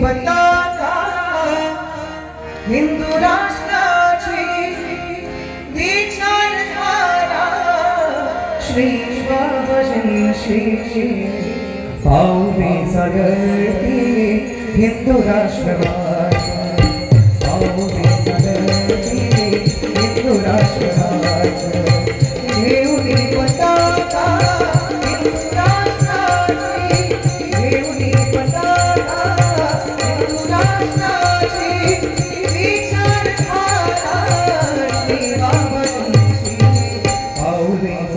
পতা হিন্দু রাষ্ট্র বিছান ধারা, Shri Baban Shri পাউবি সগতি Hindu রাষ্ট্রবাদ পাউবি সগতি Hindu রাষ্ট্রবাদ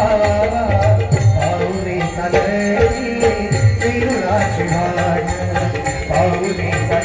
Paulina, Paulina, Paulina, Paulina,